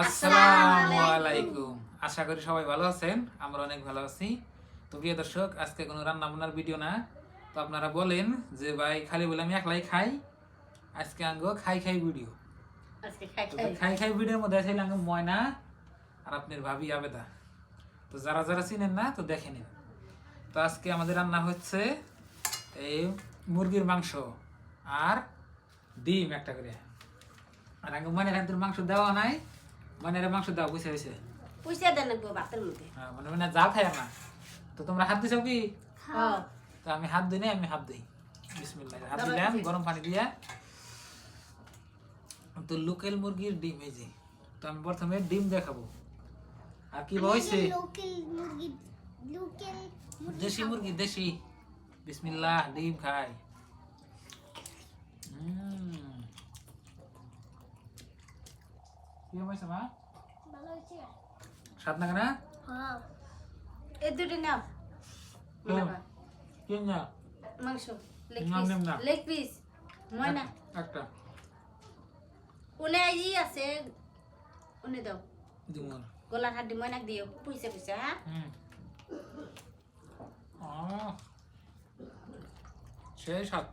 আসসালামু আলাইকুম। আশা করি সবাই ভালো আছেন। আমরা অনেক ভালো আছি। তো প্রিয় দর্শক আজকে কোনো রান্না বান্নার ভিডিও না। তো আপনারা বলেন যে ভাই খালি বলে আমি একলাই খাই। আজকে আঙ্গো খাই খাই ভিডিও। খাই খাই। ভিডিওর মধ্যে আছে আঙ্গো ময়না আর আপনার ভাবি আবেদা। তো যারা যারা চিনেন না তো দেখে নিন। তো আজকে আমাদের রান্না হচ্ছে এই মুরগির মাংস আর ডিম একটা করে। আর আঙ্গো হাতের মাংস দেওয়া নাই। ময়নার মাংস দেওয়া বুঝে হয়েছে। পয়সা দেন গো ভাতের মধ্যে। হ্যাঁ, মানে মানে জাল খায় না তো তোমরা হাত দিছো কি? হ্যাঁ। তো আমি হাত দিই নাই, আমি হাত দিই। বিসমিল্লাহ হাত দাও, দিলাম গরম পানি দিয়া। তো লোকাল মুরগির ডিম এই যে তো আমি প্রথমে ডিম দেখাবো। আর কি হয়েছে? লোকাল মুরগি লোকাল দেশি মুরগি দেশি। বিসমিল্লাহ ডিম খাই কি হয়েছে মা? ভালো হয়েছে স্বাদ না হ্যাঁ। এই দুটো নাও কি না মাংস। Leg piece. Leg piece. ময়না। একটা। উনে আই আছে। উনে দাও। দিমুন গলার হাড্ডি ময়নাক দিও। পয়সা পয়সা হ্যাঁ? হুম। আহ। সেই স্বাদ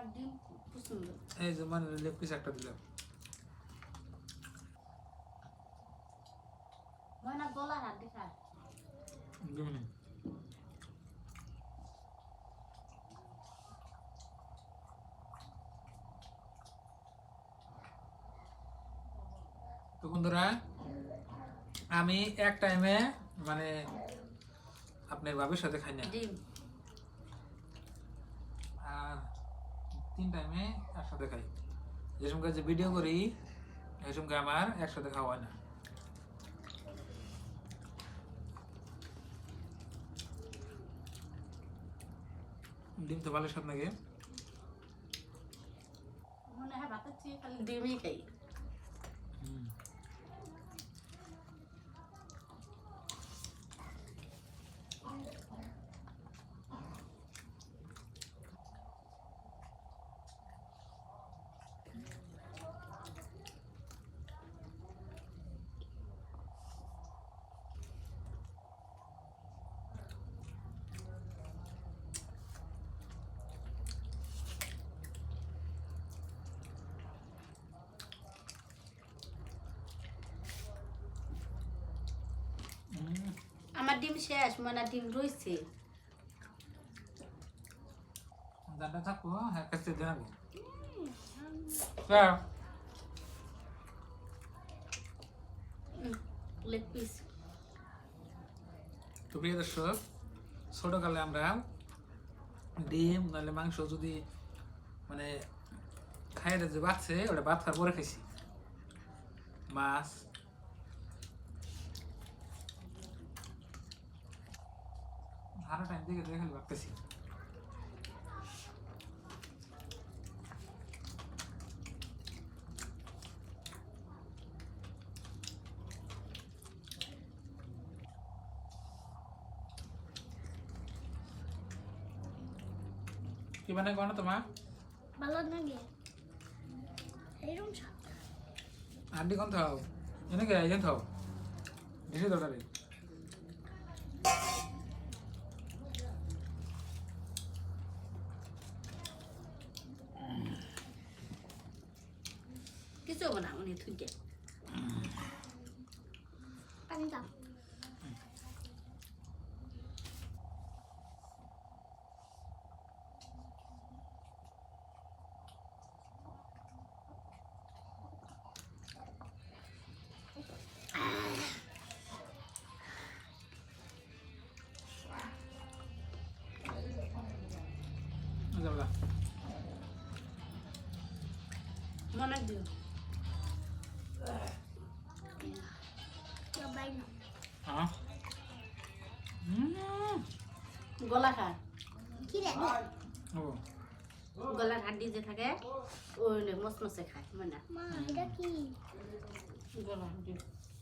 আমার ডিম পছন্দ। এই যে মানে লেগ পিস একটা দিলাম। ময়না খায় দিমুন তো বন্ধুরা আমি এক টাইমে মানে আপনার বাবির সাথে খাই না ডিম আর তিন টাইমে একসাথে খাই যে সময় যে ভিডিও করি, এই সময় আমার একসাথে খাওয়া হয় না। ডিম তো ভালো স্বাদ লাগে। মনে হয় ভাতের চেয়ে খালি ডিমই খাই হুম, আমার ডিম শেষ ময়না ডিম রয়েছে দাঁড়া থাকব হ্যাঁ কাছে দেখাবো স্যার। Leg piece. তো প্রিয় দর্শক ছোটকালে আমরা ডিম নাহলে মাংস যদি মানে খাইয়ে যে বাচ্চে ওটা ভাত খাওয়ার পরে খাইছি। মাছ ভালো টাইম দেখে দেখে ভাবতেছি। কি মানে কোন তোমার ভালো লাগে এরকম স্বাদ। আন্টি কোন থাও? এনে কে আইজেন থাও। ডিসে দরকারি কিছু হব না উনি থুই দেয় পানি দাও গলা খা কি রে? ও। গলার হাড্ডি যে থাকে ওই মসমসে খায় মনে মা এটা কি? গলা হাড্ডি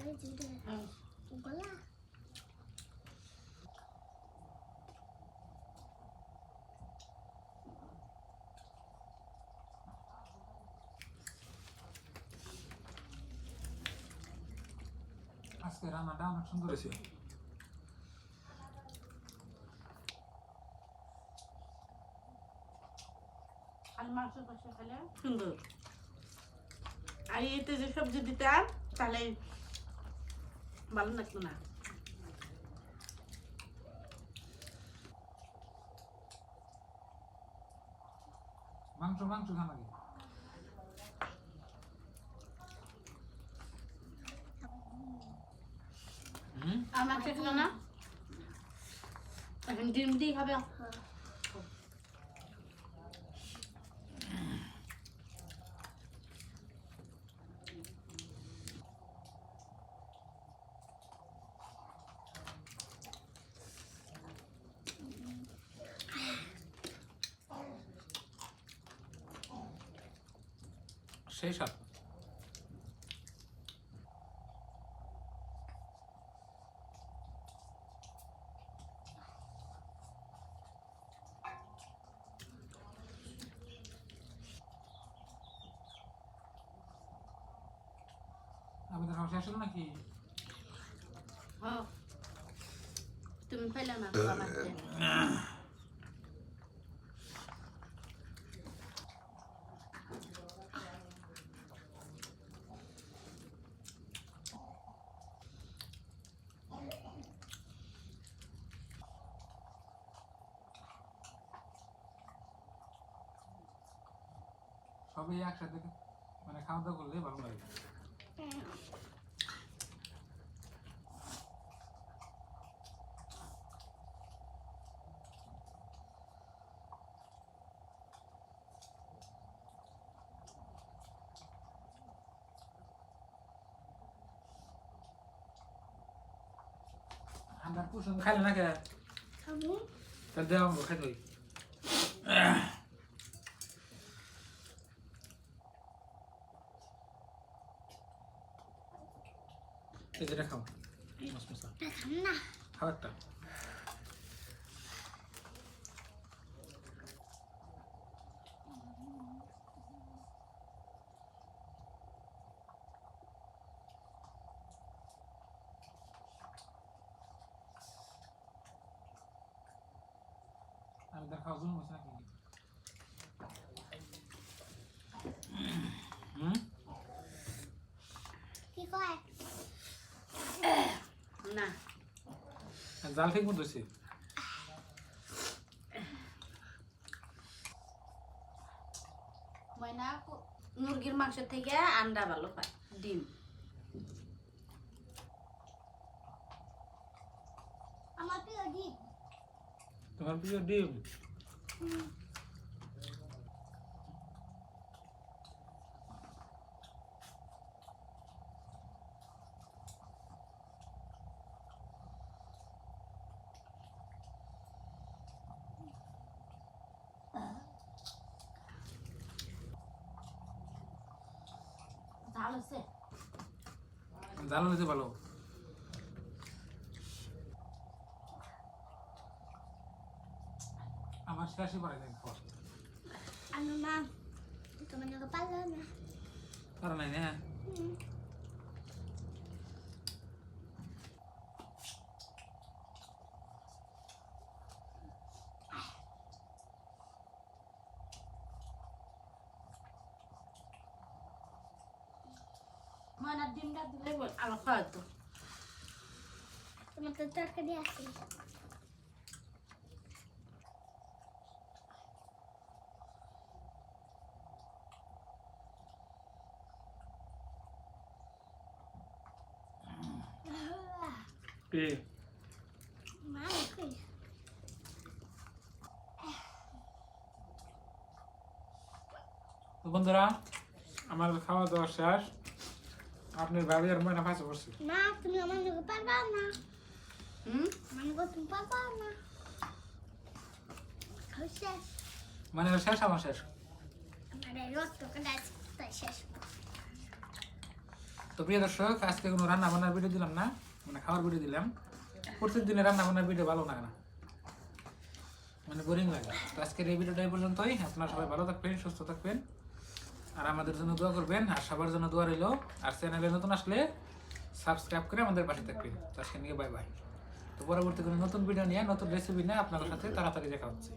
এই যে এটা, হুম। গলা। আজকে রান্নাটা অনেক সুন্দর হয়েছে আর মাংস কষে খেলে সুন্দর। আর এতে যে সবজি দিতাম তাহলে ভালো লাগতো না। মাংস মাংস খান লাগে হুম? আর না? এখন ডিম দিয়ে হবে সেই সাত আমাদের শেষ হলো নাকি? তুমি ফেলে না? সবাই একসাথে মানে খাওয়া দাওয়া করলে ভালো লাগে। আমরা কুসুম খাইলে না কে খাব তাহলে দেওয়া আমাকে খাইতে এই যেটা খাও। মাছ মশলা। এটা খাম খাও একটা। আমি দেখ জন্য বসে নাকি হুম কি কয় না জাল ঠিক মতো হয়েছে? ময়না কু- মুরগির মাংস থেকে আন্ডা ভালো পায় ডিম। আমার প্রিয় ডিম। তোমার প্রিয় ডিম ঝাল আছে জাল হয়েছে ভালো। আমার শেষই পারে নাই খাওয়া আনো না তোমার পারল না। পারো নাই না? ময়নার ডিমটা দিলে বল আলো খাওয়া তো তোমার তো তরকারি আছে কে মা কই তো বন্ধুরা আমার খাওয়া দাওয়া শেষ। আপনার ভাবি আর ময়না ফাঁসে পড়ছে। মা তুমি আমার নাকি পারবা না। হুম? আমার নাকি তুমি পারবা না। শেষ। মানে শেষ আমার শেষ? আমার এই রক্ত কাটা তাই শেষ। তো তো প্রিয় দর্শক আজকে কোনো রান্না বান্নার ভিডিও দিলাম না মানে খাওয়ার ভিডিও দিলাম। প্রত্যেক দিনে রান্না বান্নার ভিডিও ভালো লাগে না। মানে বোরিং লাগে। তো আজকের এই ভিডিওটা এই পর্যন্তই। আপনারা সবাই ভালো থাকবেন সুস্থ থাকবেন। আর আমাদের জন্য দোয়া করবেন, আর সবার জন্য দোয়া রইল। আর চ্যানেলে নতুন আসলে সাবস্ক্রাইব করে আমাদের পাশে থাকবেন তো আজকে নিয়ে বাই বাই। তো পরবর্তী কোনো নতুন ভিডিও নিয়ে, নতুন রেসিপি নিয়ে আপনাদের সাথে তাড়াতাড়ি দেখা হচ্ছে।